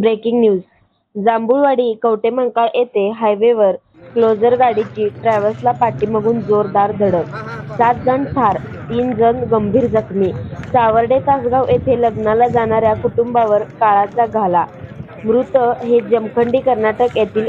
Breaking news जांभूळवाडी Kavathemahankal येथे हायवेवर closure गाडीची ट्रॅव्हल्सला पाठीमागून जोरदार धडक सात जण ठार तीन जण गंभीर जखमी सावर्डे तासगाव येथे लग्नाला जाणाऱ्या कुटुंबावर काळाचा घाला मृत हे जमखंडी कर्नाटक येथील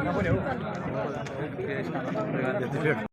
Não, não, não.